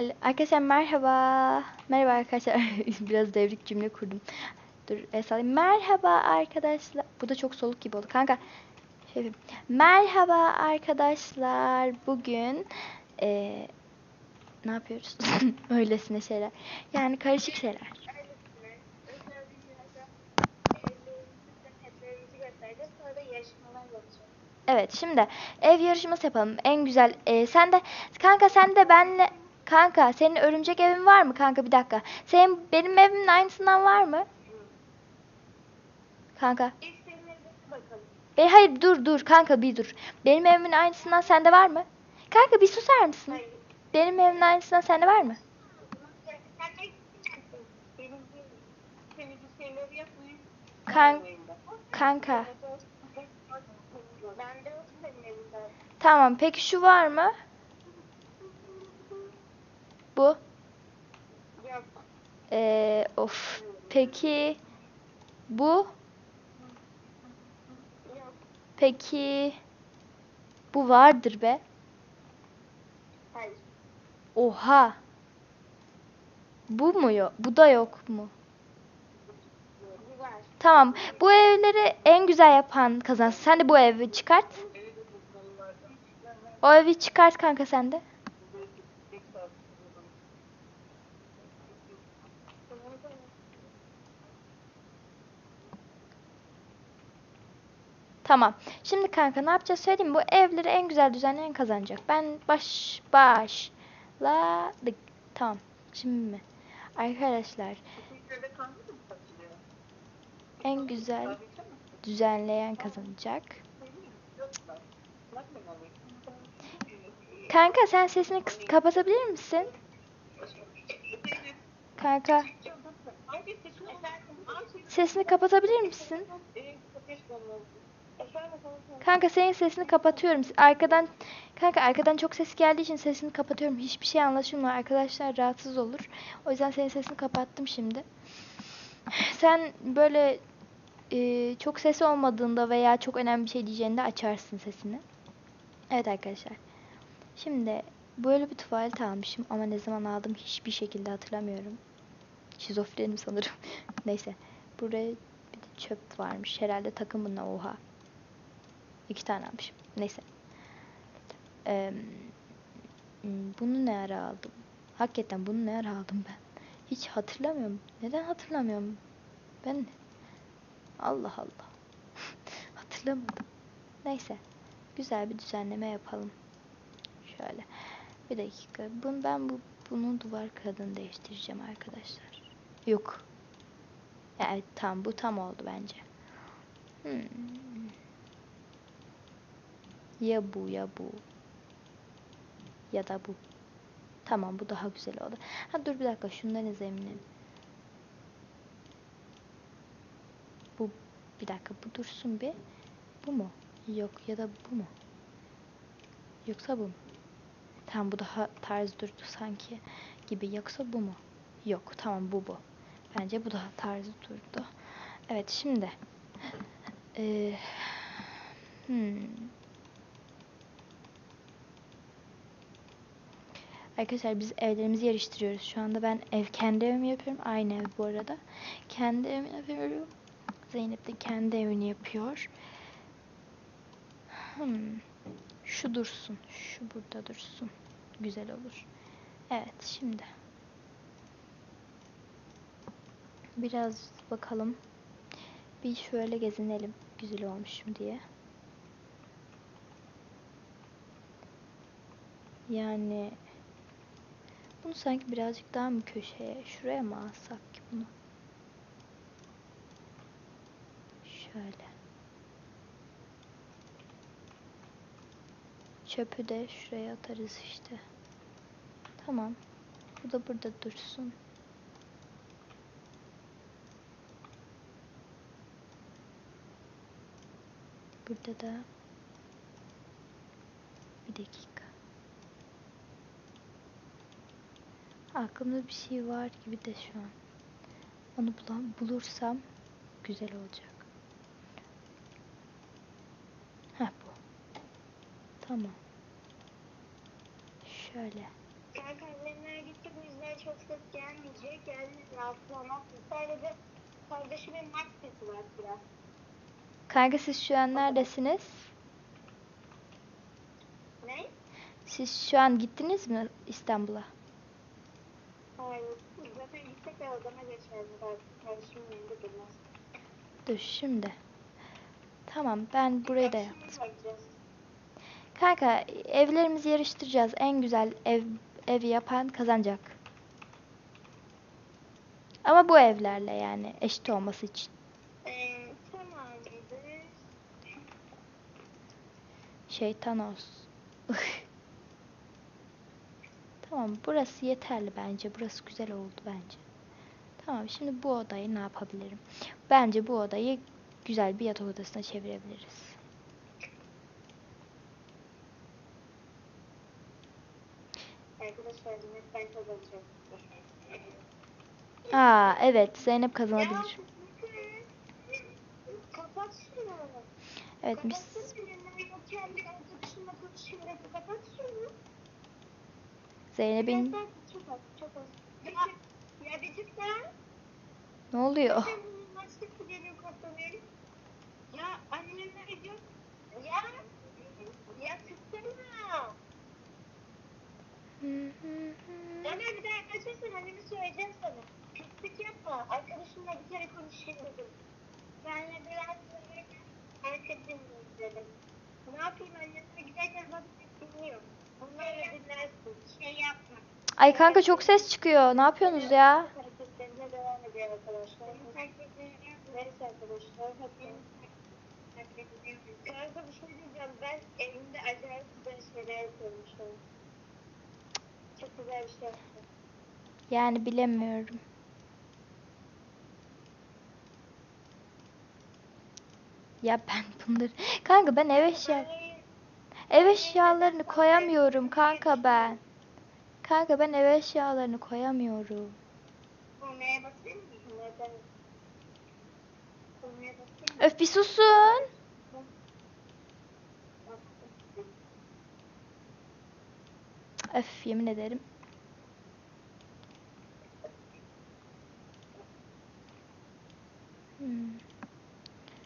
Arkadaşlar merhaba. Merhaba arkadaşlar. Biraz devrik cümle kurdum. Dur es alayım. Merhaba arkadaşlar. Bu da çok soluk gibi oldu. Kanka. Şey. Merhaba arkadaşlar. Bugün eee, ne yapıyoruz? Öylesine şeyler. Yani karışık şeyler. Evet şimdi ev yarışması yapalım. En güzel e, sen de kanka sen de benle kanka senin örümcek evin var mı kanka bir dakika. Senin benim evimin aynısından var mı? Kanka. E, hayır dur dur kanka bir dur. Benim evimin aynısından sende var mı? Kanka bir susar mısın? Benim evimin aynısından sende var mı? Kan- kanka. Tamam peki şu var mı? Bu. Yok. Ee, of. Peki bu. Yok. Peki bu vardır be. Hayır. Oha. Bu mu yok? Bu da yok mu? Var. Tamam. Bu evleri en güzel yapan kazansın. Sen de bu evi çıkart. O evi çıkart kanka sen de. Tamam. Şimdi kanka ne yapacağız söyleyeyim? Bu evleri en güzel düzenleyen kazanacak. Ben baş başladık. Tamam. Şimdi mi? Arkadaşlar en güzel düzenleyen kazanacak. Kanka sen sesini kapatabilir misin? Kanka sesini kapatabilir misin? Kanka senin sesini kapatıyorum. Arkadan kanka arkadan çok ses geldiği için sesini kapatıyorum. Hiçbir şey anlaşılmıyor. Arkadaşlar rahatsız olur. O yüzden senin sesini kapattım şimdi. Sen böyle e, çok ses olmadığında veya çok önemli bir şey diyeceğinde açarsın sesini. Evet arkadaşlar. Şimdi böyle bir tuvalet almışım ama ne zaman aldım hiçbir şekilde hatırlamıyorum. Şizofrenim sanırım. Neyse. Buraya bir de çöp varmış. Herhalde takım bununla oha. İki tane almışım. Neyse. Eee, m, bunu ne ara aldım? Hakikaten bunu ne ara aldım ben? Hiç hatırlamıyorum. Neden hatırlamıyorum? Ben Allah Allah. Hatırlamadım. Neyse. Güzel bir düzenleme yapalım. Şöyle. Bir dakika. Bunu ben bu bunun duvar kağıdını değiştireceğim arkadaşlar. Yok. Yani tam bu tam oldu bence. Hmm. Ya bu ya bu. Ya da bu. Tamam bu daha güzel oldu. Ha dur bir dakika şunların zemini. Bu bir dakika bu dursun bir. Bu mu? Yok ya da bu mu? Yoksa bu mu? Tamam bu daha tarz durdu sanki gibi. Yoksa bu mu? Yok tamam bu bu. Bence bu daha tarzı durdu. Evet şimdi. Ee, hmm. Arkadaşlar biz evlerimizi yarıştırıyoruz. Şu anda ben ev kendi evimi yapıyorum. Aynı ev bu arada. Kendi evimi yapıyorum. Zeynep de kendi evini yapıyor. Hmm. Şu dursun. Şu burada dursun. Güzel olur. Evet şimdi. Biraz bakalım. Bir şöyle gezinelim. Güzel olmuşum diye. Yani bunu sanki birazcık daha mı köşeye, şuraya mı alsak ki bunu? Şöyle. Çöpü de şuraya atarız işte. Tamam. Bu da burada dursun. Burada da bir dakika. Aklımda bir şey var gibi de şu an. Onu bulam bulursam güzel olacak. Heh bu. Tamam. Şöyle. Kanka annemler git ses gelmeyecek. Yani rahatsız olmaz. Sadece kardeşimin maç sesi var biraz. Kanka siz şu an neredesiniz? Ne? Siz şu an gittiniz mi İstanbul'a? Hayır. Dur şimdi. Tamam ben burayı da yaptım. Kanka evlerimizi yarıştıracağız. En güzel ev evi yapan kazanacak. Ama bu evlerle yani eşit olması için. Şeytan olsun. Tamam burası yeterli bence. Burası güzel oldu bence. Tamam şimdi bu odayı ne yapabilirim? Bence bu odayı güzel bir yatak odasına çevirebiliriz. Aa evet Zeynep kazanabilir. Evet biz Zeynep'in Çok az, çok az. Ya, bir tık daha. ne oluyor? Maçlık geliyor katlanıyorum. Ya annemle gidiyor. Ya. Ya tıksana. Ömer bir daha yaklaşırsan annemi söyleyeceğim sana. Pislik yapma. Arkadaşımla bir kere konuşayım dedim. Benle biraz böyle arkadaşım dedim. Ne yapayım annemle giderken bak dinliyor. Dinlersin. Şey yapma. Ay kanka çok ses çıkıyor. Ne yapıyorsunuz ya? Hareketlerine devam ediyor arkadaşlar. Neyse arkadaşlar. Hadi. Kanka bir şey diyeceğim. Ben evimde acayip güzel şeyler yapıyorum şu an. Çok güzel bir şey yaptım. Yani bilemiyorum. Ya ben bunları... Kanka ben ev eşya... Ev eşyalarını koyamıyorum kanka ben. Kanka ben ev eşyalarını koyamıyorum. Konuya basayım mı? Neden? Konuya basayım mı? Öf bir susun. Öf yemin ederim. Hmm.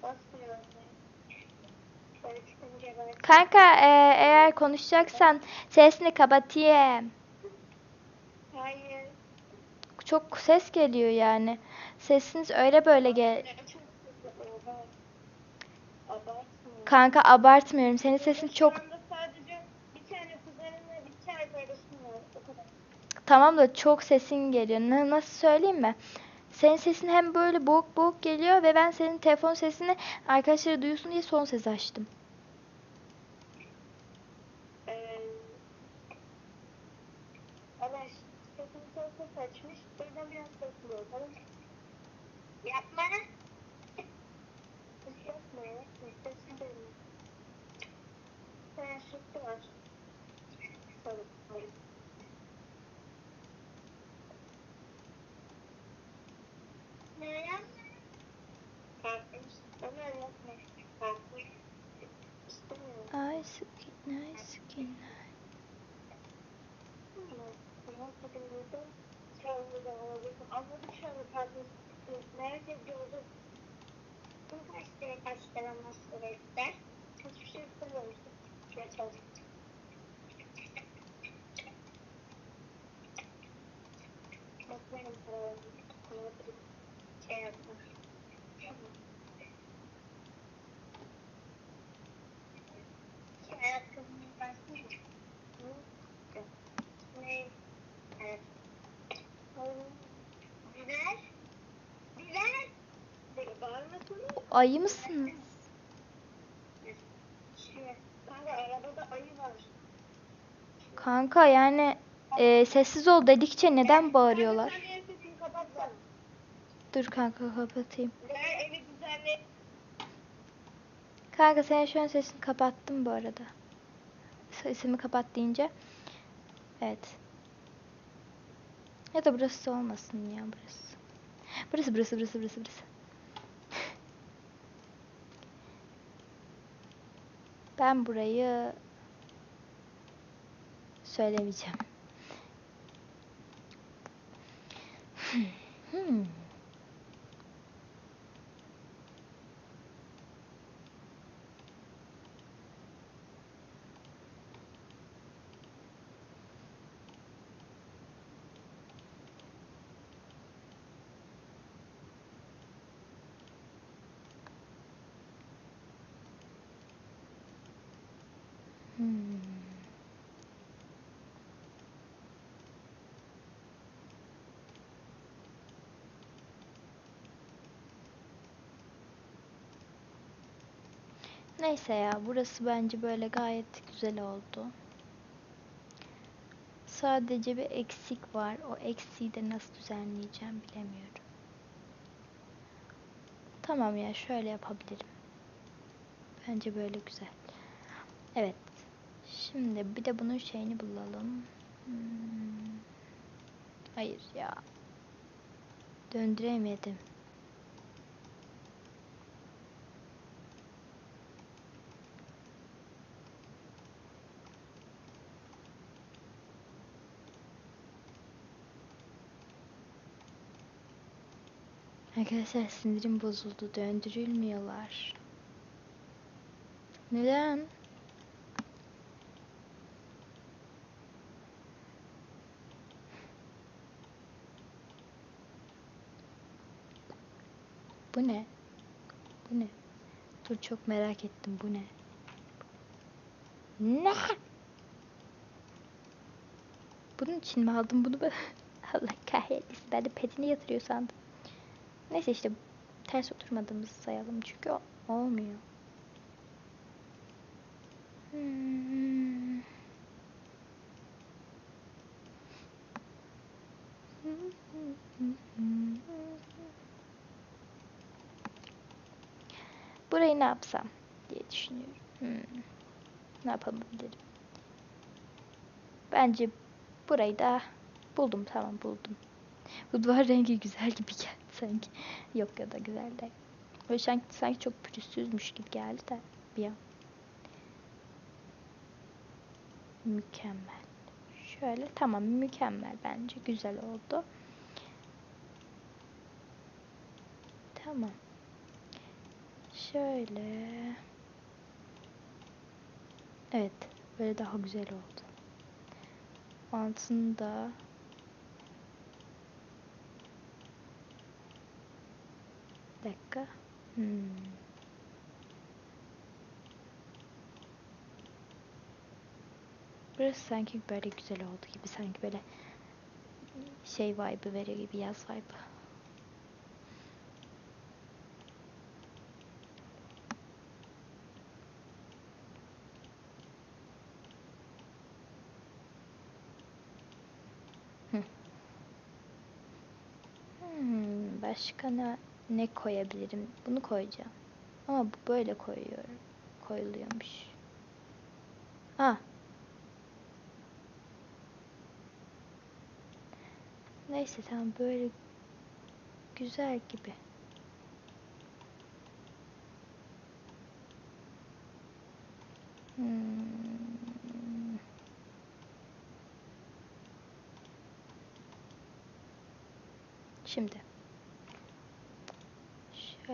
Basmıyor. Böyle çıkınca ben... Kanka e, eğer konuşacaksan sesini kapatayım. Hayır. Çok ses geliyor yani. Sesiniz öyle böyle gel. Kanka abartmıyorum. Senin sesin çok tamam da çok sesin geliyor. Na- nasıl söyleyeyim mi? Senin sesin hem böyle boğuk boğuk geliyor ve ben senin telefon sesini arkadaşları duysun diye son ses açtım. Ee, ama sesini son ses açmış. O yüzden biraz sesli tamam mı? Yapma. Hiç yapma ya. Sesli değil. Sen şıkkı var. Kalkmış. İstemiyorum. Ay skin, ay skin. Nerede gördüm? Bu kaç lira kaç benim param. Bunu bir şey yapma. Ayı mısınız? Şu, kanka arabada ayı var. Kanka yani e, sessiz ol dedikçe neden bağırıyorlar? Dur kanka kapatayım. Kanka sen şu an sesini kapattım bu arada. Sesimi kapat deyince. Evet. Ya da burası olmasın ya burası. Burası burası burası burası burası. Ben burayı söylemeyeceğim. Hmm. Hmm. Neyse ya burası bence böyle gayet güzel oldu. Sadece bir eksik var. O eksiği de nasıl düzenleyeceğim bilemiyorum. Tamam ya şöyle yapabilirim. Bence böyle güzel. Evet. Şimdi bir de bunun şeyini bulalım. Hmm. Hayır ya. Döndüremedim. Arkadaşlar sinirim bozuldu. Döndürülmüyorlar. Neden? Bu ne? Bu ne? Dur çok merak ettim. Bu ne? Ne? Bunun için mi aldım bunu ben? Allah kahretsin. Ben de petini yatırıyor sandım. Neyse işte ters oturmadığımızı sayalım çünkü olmuyor. Hmm. Burayı ne yapsam diye düşünüyorum. Hmm. Ne yapabilirim? Bence burayı da buldum tamam buldum. Bu duvar rengi güzel gibi geldi sanki. Yok ya da güzel de. Böyle sanki, sanki çok pürüzsüzmüş gibi geldi de bir an. Mükemmel. Şöyle tamam mükemmel bence güzel oldu. Tamam. Şöyle. Evet. Böyle daha güzel oldu. Altında dakika. Hmm. Burası sanki böyle güzel oldu gibi. Sanki böyle şey vibe'ı veriyor gibi yaz vibe'ı. Hı. Hmm, başka ne, ne koyabilirim? Bunu koyacağım. Ama bu böyle koyuyorum. Koyuluyormuş. Ha. Neyse tamam böyle güzel gibi. Hmm. Şimdi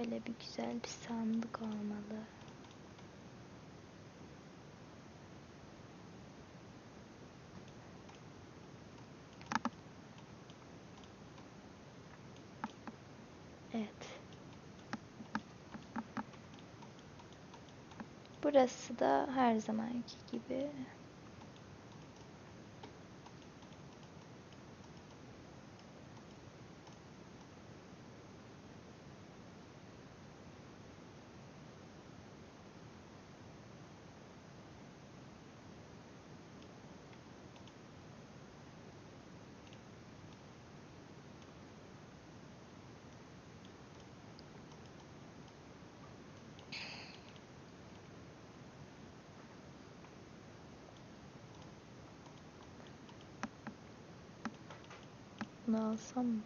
şöyle bir güzel bir sandık olmalı. Evet. Burası da her zamanki gibi. Bunu alsam mı?